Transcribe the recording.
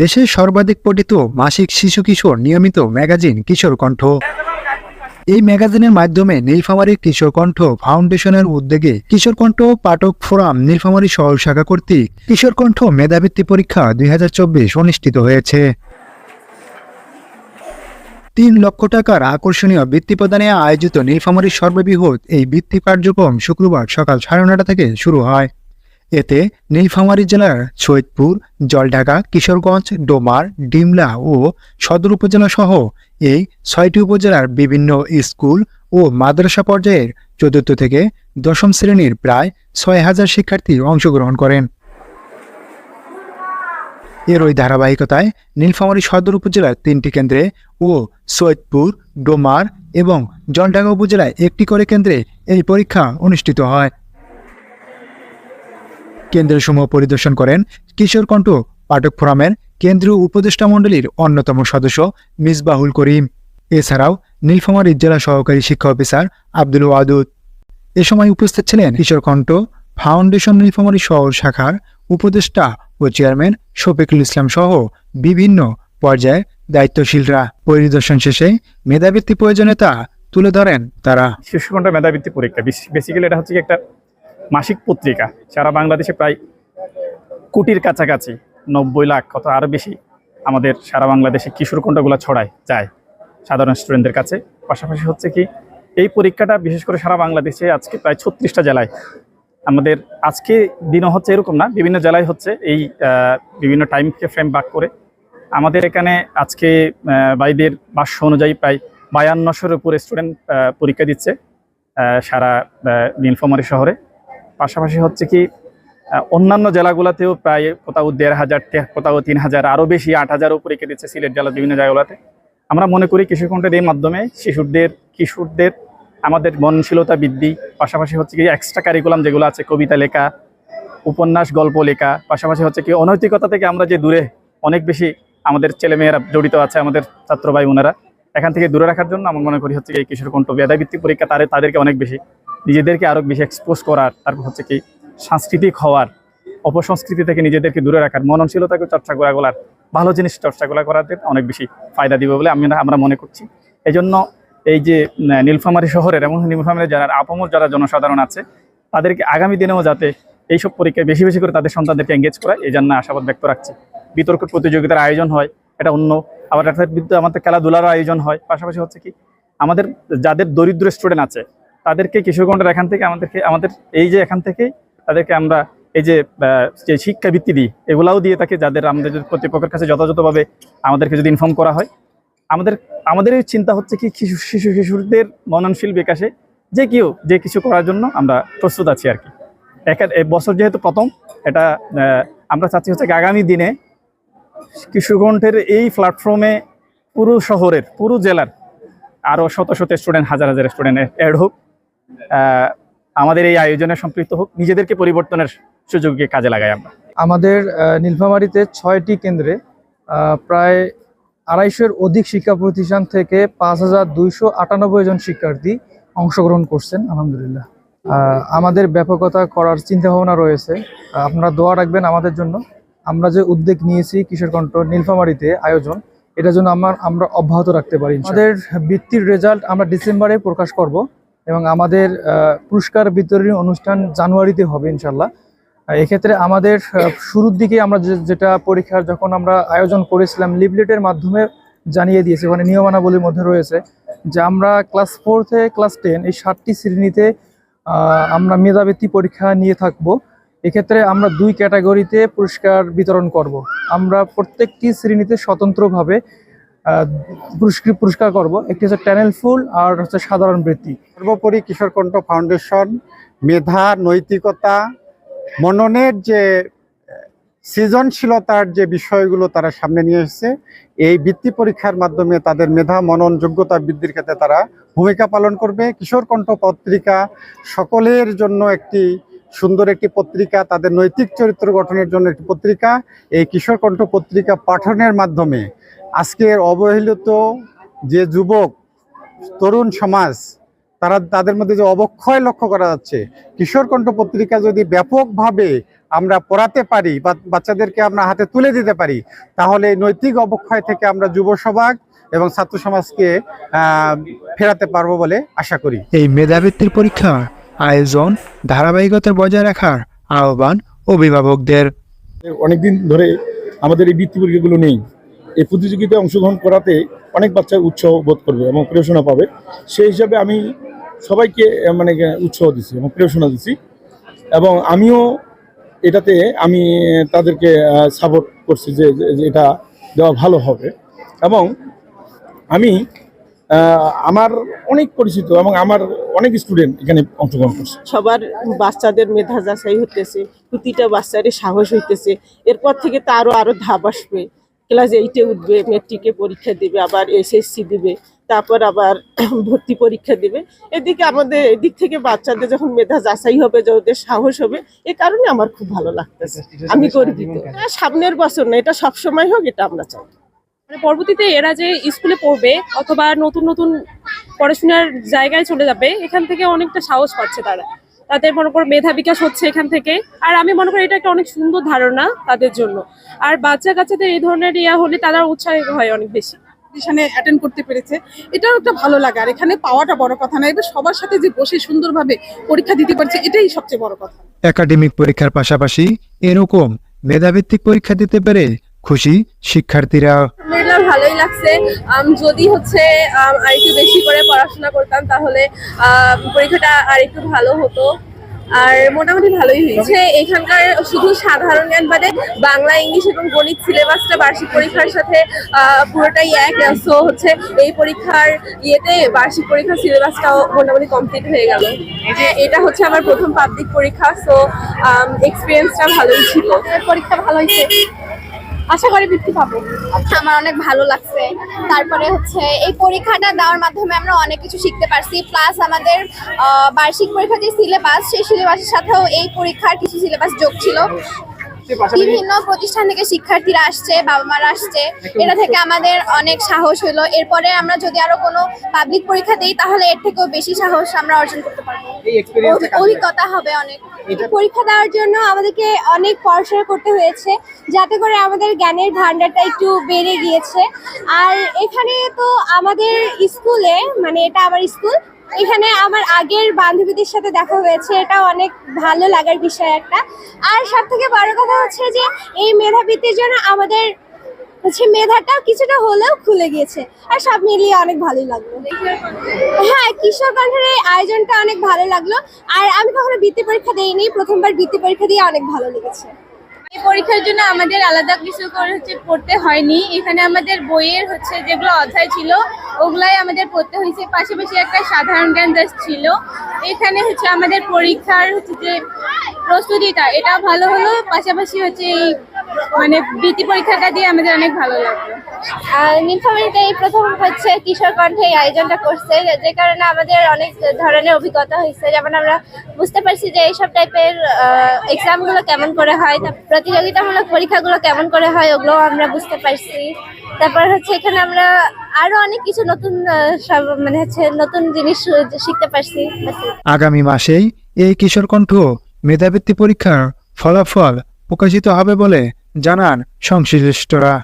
দেশের সর্বাধিক পঠিত মাসিক শিশু কিশোর নিয়মিত ম্যাগাজিন কিশোর কণ্ঠ। এই ম্যাগাজিনের মাধ্যমে নীলফামারী কিশোর কণ্ঠ ফাউন্ডেশনের উদ্যোগে কিশোর কণ্ঠ পাঠক ফোরাম নীলফামারী শহর শাখা কর্তৃক কিশোর কণ্ঠ মেধাবৃত্তি পরীক্ষা দুই হাজার চব্বিশ অনুষ্ঠিত হয়েছে। তিন লক্ষ টাকার আকর্ষণীয় বৃত্তি প্রদানে আয়োজিত নীলফামারীর সর্ববৃহৎ এই বৃত্তি কার্যক্রম শুক্রবার সকাল সাড়ে নটা থেকে শুরু হয়। এতে নীলফামারী জেলার সৈয়দপুর, জলঢাকা, কিশোরগঞ্জ, ডোমার, ডিমলা ও সদর উপজেলা সহ এই ছয়টি উপজেলার বিভিন্ন স্কুল ও মাদ্রাসা পর্যায়ের চতুর্থ থেকে দশম শ্রেণির প্রায় ছয় হাজার শিক্ষার্থী অংশগ্রহণ করেন। এর ওই ধারাবাহিকতায় নীলফামারী সদর উপজেলার তিনটি কেন্দ্রে ও সৈয়দপুর, ডোমার এবং জলঢাকা উপজেলায় একটি করে কেন্দ্রে এই পরীক্ষা অনুষ্ঠিত হয়। কেন্দ্রসমূহ পরিদর্শন করেন কিশোর কণ্ঠ, পাঠক ফোরামের কেন্দ্রীয় উপদেষ্টা মণ্ডলীর অন্যতম সদস্য মিসবাহুল করিম। এছাড়াও নীলফামারী জেলা সহকারী শিক্ষা অফিসার আব্দুল ওয়াদুদ। এ সময় উপস্থিত ছিলেন কিশোর কণ্ঠ, ফাউন্ডেশন নীলফামারী শহর শাখার উপদেষ্টা ও চেয়ারম্যান শফিকুল ইসলাম সহ বিভিন্ন পর্যায়ে দায়িত্বশীলরা। পরিদর্শন শেষে মেধাবৃত্তি প্রয়োজনীয়তা তুলে ধরেন তারা। শিশুকণ্ঠ মেধাবৃত্তি পরীক্ষা। বেসিক্যালি এটা হচ্ছে একটা মাসিক পত্রিকা। সারা বাংলাদেশে প্রায় কোটির কাছাকাছি, নব্বই লাখ কত আরও বেশি আমাদের সারা বাংলাদেশে কিশোর কণ্ঠগুলো ছড়ায়, যায় সাধারণ স্টুডেন্টদের কাছে। পাশাপাশি হচ্ছে কি, এই পরীক্ষাটা বিশেষ করে সারা বাংলাদেশে আজকে প্রায় ছত্রিশটা জেলায়। আমাদের আজকে দিনও হচ্ছে এরকম না, বিভিন্ন জেলায় হচ্ছে এই বিভিন্ন টাইমকে ফ্রেম বাক করে। আমাদের এখানে আজকে বাইদের ভাষ্য অনুযায়ী প্রায় বায়ান্নশোর উপরে স্টুডেন্ট পরীক্ষা দিচ্ছে সারা নীলফামারী শহরে। পাশাপাশি হচ্ছে কি অন্যান্য জেলাগুলোতেও প্রায় কোথাও দেড় হাজার কোথাও তিন হাজার, আরও বেশি আট হাজারও পরীক্ষা দিচ্ছে সিলেট জেলার বিভিন্ন জায়গাগুলোতে। আমরা মনে করি কৃষি কণ্ঠের এই মাধ্যমে শিশুদের কিশোরদের আমাদের মননশীলতা বৃদ্ধি, পাশাপাশি হচ্ছে কি এক্সট্রা কারিকুলাম যেগুলো আছে, কবিতা লেখা, উপন্যাস, গল্প লেখা, পাশাপাশি হচ্ছে কি অনৈতিকতা থেকে আমরা যে দূরে অনেক বেশি আমাদের ছেলেমেয়েরা জড়িত আছে, আমাদের ছাত্র ভাই বোনেরা, এখান থেকে দূরে রাখার জন্য আমার মনে করি হচ্ছে কি এই কিশোর কণ্ঠ মেধাবৃত্তি পরীক্ষা তাদের তাদেরকে অনেক বেশি নিজেদেরকে আরও বেশি এক্সপোজ করার, তারপর হচ্ছে কি সাংস্কৃতিক হওয়ার, অপসংস্কৃতি থেকে নিজেদেরকে দূরে রাখার, মননশীলতাকে চর্চা করা গলার, ভালো জিনিস চর্চা করা করাতে অনেক বেশি ফায়দা দিবে বলে আমি আমরা মনে করছি। এই জন্য এই যে নীলফামারী শহরের এবং নীলফামারী যারা আপামর যারা জনসাধারণ আছে, তাদেরকে আগামী দিনেও যাতে এইসব পরীক্ষায় বেশি বেশি করে তাদের সন্তানদেরকে এঙ্গেজ করা এই জন্য আশাবাদ ব্যক্ত রাখছি। বিতর্ক প্রতিযোগিতার আয়োজন হয়, এটা অন্য, আবার আমাদের খেলাধুলারও আয়োজন হয়। পাশাপাশি হচ্ছে কি, আমাদের যাদের দরিদ্র স্টুডেন্ট আছে তাদেরকে কিশোরগঞ্জের এখান থেকে আমাদেরকে, আমাদের এই যে এখান থেকেই তাদেরকে আমরা এই যে যে শিক্ষাবৃত্তি দিই, এগুলাও দিয়ে থাকে যাদের আমাদের কর্তৃপক্ষের কাছে যথাযথভাবে আমাদেরকে যদি ইনফর্ম করা হয়, আমাদের আমাদের চিন্তা হচ্ছে কি শিশু শিশু, কিশোরদের মননশীল বিকাশে যে কেউ, যে কিছু করার জন্য আমরা প্রস্তুত আছি আর কি। একা বছর যেহেতু প্রথম, এটা আমরা চাচ্ছি হচ্ছে আগামী দিনে কিশোরগঞ্জের এই প্ল্যাটফর্মে পুরো শহরের, পুরো জেলার আরও শত শত স্টুডেন্ট হাজার হাজার স্টুডেন্ট অ্যাড হোক। আমাদের এই আয়োজনে সম্পৃক্ত হোক, নিজেদেরকে পরিবর্তনের সুযোগকে কাজে লাগাই আমরা। আমাদের নীলফামারীতে ছয়টি কেন্দ্রে প্রায় আড়াইশোর অধিক শিক্ষা প্রতিষ্ঠান থেকে পাঁচ হাজার দুইশো আটানব্বই জন শিক্ষার্থী অংশগ্রহণ করছেন, আলহামদুলিল্লাহ। আমাদের ব্যাপকতা করার চিন্তা ভাবনা রয়েছে আপনারা দোয়া রাখবেন আমাদের জন্য। আমরা যে উদ্যোগ নিয়েছি কিশোরকণ্ঠ নীলফামারীতে আয়োজন এটার জন্য আমার, আমরা অব্যাহত রাখতে পারি আমাদের বৃত্তির রেজাল্ট আমরা ডিসেম্বরে প্রকাশ করব। এবং আমাদের পুরস্কার বিতরণী অনুষ্ঠান জানুয়ারিতে হবে ইনশাল্লাহ এক্ষেত্রে আমাদের শুরুর দিকে আমরা যেটা পরীক্ষার যখন আমরা আয়োজন করেছিলাম লিভলেটের মাধ্যমে জানিয়ে দিয়েছি মানে নিয়মাবলীর মধ্যে রয়েছে যে আমরা ক্লাস ফোর থেকে ক্লাস টেন এই সাতটি শ্রেণীতে আমরা মেধাবৃত্তি পরীক্ষা নিয়ে থাকব। এক্ষেত্রে আমরা দুই ক্যাটাগরিতে পুরস্কার বিতরণ করব। আমরা প্রত্যেকটি শ্রেণীতে স্বতন্ত্রভাবে পুরস্কার করব। একটি হচ্ছে ট্যানেল ফুল আর হচ্ছে সাধারণ বৃত্তি। সর্বোপরি কিশোরকণ্ঠ ফাউন্ডেশন, মেধা, নৈতিকতা, মননের যে সৃজনশীলতার যে বিষয়গুলো তারা সামনে নিয়ে এসেছে, এই বৃত্তি পরীক্ষার মাধ্যমে তাদের মেধা, মনন, যোগ্যতা বৃদ্ধির ক্ষেত্রে তারা ভূমিকা পালন করবে। কিশোরকণ্ঠ পত্রিকা সকলের জন্য একটি সুন্দর একটি পত্রিকা, তাদের নৈতিক চরিত্র গঠনের জন্য একটি পত্রিকা। এই কিশোরকণ্ঠ পত্রিকা পাঠনের মাধ্যমে আজকের অবহেলিত যে যুবক তরুণ সমাজ তারা তাদের মধ্যে যে অবক্ষয় লক্ষ্য করা যাচ্ছে কিশোরকণ্ঠ পত্রিকা যদি ব্যাপকভাবে আমরা পড়াতে পারি বা বাচ্চাদেরকে আমরা হাতে তুলে দিতে পারি তাহলে নৈতিক অবক্ষয় থেকে আমরা যুব সমাজ এবং ছাত্র সমাজকে ফেরাতে পারব বলে আশা করি। এই মেধাবৃত্তির পরীক্ষার আয়োজন ধারাবাহিকতা বজায় রাখার আহ্বান অভিভাবকদের। অনেকদিন ধরে আমাদের এই বৃত্তি পরীক্ষাগুলো নেই। এই প্রতিযোগিতায় অংশগ্রহণ করাতে অনেক বাচ্চা উৎসাহ বোধ করবে এবং প্রেরণা পাবে। সেই হিসাবে আমি সবাইকে মানে উৎসাহ দিচ্ছি এবং প্রেরণা দিচ্ছি এবং আমিও এটাতে আমি তাদেরকে সাপোর্ট করছি যে এটা দেওয়া ভালো হবে। এবং আমি আমার অনেক পরিচিত এবং আমার অনেক স্টুডেন্ট এখানে অংশগ্রহণ করছে। সবার বাচ্চাদের মেধা যাচাই হতেছে প্রতিটা বাচ্চারই সাহস হইতেছে। এরপর থেকে তো আরও আরও ধাপ আসবে। ক্লাস এইটে উঠবে মেট্রিকে পরীক্ষা দিবে আবার এসএসসি দিবে তারপর আবার ভর্তি পরীক্ষা দিবে। এদিকে আমাদের এদিক থেকে বাচ্চাদের যখন মেধা যাচাই হবে যে ওদের সাহস হবে এ কারণে আমার খুব ভালো লাগতেছে। আমি গর্বিত। হ্যাঁ, সামনের বছর না এটা সবসময় হোক এটা আমরা চাই। মানে পরবর্তীতে এরা যে স্কুলে পড়বে অথবা নতুন নতুন পড়াশোনার জায়গায় চলে যাবে এখান থেকে অনেকটা সাহস পাচ্ছে তারা। তাদের মনে করো মেধা বিকাশ হচ্ছে এখান থেকে। আর আমি মনে করি এটা একটা অনেক সুন্দর ধারণা তাদের জন্য। আর বাচ্চা কাচ্চাদের এই ধরনের ইয়া হলে তারা উৎসাহিত হয় অনেক বেশি। কম্পিটিশনে অ্যাটেন্ড করতে পেরেছে। এটাও একটা ভালো লাগা। আর এখানে পাওয়াটা বড় কথা না। এবার সবার সাথে যে বসে সুন্দরভাবে পরীক্ষা দিতে পারছে এটাই সবচেয়ে বড় কথা। একাডেমিক পরীক্ষার পাশাপাশি এরকম মেধাভিত্তিক পরীক্ষা দিতে পেরে খুশি শিক্ষার্থীরা? আলহামদুলিল্লাহ ভালোই লাগছে। যদি হচ্ছে আর একটু বেশি করে পড়াশোনা করতাম তাহলে পরীক্ষাটা আর একটু ভালো হতো। আর মোটামুটি ভালোই হয়েছে। এখানকার শুধু সাধারণ জ্ঞান বাদে বাংলা ইংলিশ এবং গণিত সিলেবাসটা বার্ষিক পরীক্ষার সাথে আহ, পুরোটাই এক। সো হচ্ছে এই পরীক্ষার ইয়েতে বার্ষিক পরীক্ষার সিলেবাসটাও মোটামুটি কমপ্লিট হয়ে গেল। এটা হচ্ছে আমার প্রথম পাবলিক পরীক্ষা। সো এক্সপিরিয়েন্সটা ভালোই ছিল। পরীক্ষা ভালো হয়েছে। আশা করি বৃত্তি পাবো। আমার অনেক ভালো লাগছে। তারপরে হচ্ছে এই পরীক্ষাটা দেওয়ার মাধ্যমে আমরা অনেক কিছু শিখতে পারছি। প্লাস আমাদের বার্ষিক পরীক্ষা যে সিলেবাস সেই সিলেবাসের সাথেও এই পরীক্ষার কিছু সিলেবাস যোগ ছিল। বিভিন্ন প্রতিষ্ঠান থেকে শিক্ষার্থীরা আসছে বাবা মারা আসছে এটা থেকে আমাদের অনেক সাহস হলো। এরপরে আমরা যদি আরও কোনো পাবলিক পরীক্ষা দিই তাহলে এর থেকেও বেশি সাহস আমরা অর্জন করতে পারব। অভিজ্ঞতা হবে অনেক। পরীক্ষা দেওয়ার জন্য আমাদেরকে অনেক পড়াশোনা করতে হয়েছে, যাতে করে আমাদের জ্ঞানের ভান্ডারটা একটু বেড়ে গিয়েছে। আর এখানে তো আমাদের স্কুলে মানে এটা আমার স্কুল, এখানে আমার আগের বান্ধবীদের সাথে দেখা হয়েছে, এটা অনেক ভালো লাগার বিষয় একটা। আর সব থেকে বড় কথা হচ্ছে যে, এই মেধাবৃত্তির জন্য আমাদের হচ্ছে মেধাটাও কিছুটা হলেও খুলে গিয়েছে। আর সব মিলিয়ে অনেক ভালোই লাগল। হ্যাঁ কিশোর কণ্ঠের এই আয়োজনটা অনেক ভালো লাগল। আর আমি কখনো বৃত্তি পরীক্ষা দেইনি, প্রথমবার বৃত্তি পরীক্ষা দিয়ে অনেক ভালো লেগেছে। এই পরীক্ষার জন্য আমাদের আলাদা কিছু করে হচ্ছে পড়তে হয়নি। এখানে আমাদের বইয়ের হচ্ছে যেগুলো অধ্যায় ছিল, ওগুলাই আমাদের পড়তে হয়েছে। পাশাপাশি একটা সাধারণ জ্ঞান জাস্ট ছিল। এখানে হচ্ছে আমাদের পরীক্ষার হচ্ছে যে প্রস্তুতিটা এটা ভালো হলো। পাশাপাশি হচ্ছে এই মানে বৃত্তি পরীক্ষাটা দিয়ে আমাদের অনেক ভালো লাগল। নীলফামারীতে এই প্রথম হচ্ছে কিশোর কণ্ঠে এই আয়োজনটা করছে যে কারণে আমাদের অনেক ধরনের অভিজ্ঞতা হয়েছে। যেমন আমরা বুঝতে পারছি যে এইসব টাইপের এক্সামগুলো কেমন করে হয় তারপর প্রতিযোগিতামূলক পরীক্ষাগুলো কেমন করে হয় ওগুলো আমরা বুঝতে পারছি। তারপর হচ্ছে এখানে আমরা আরও অনেক কিছু নতুন সব মানে হচ্ছে নতুন জিনিস শিখতে পারছি। আগামী মাসেই এই কিশোর কণ্ঠ মেধাবৃত্তি পরীক্ষার ফলাফল প্রকাশিত হবে বলে জানান সংশ্লিষ্টরা।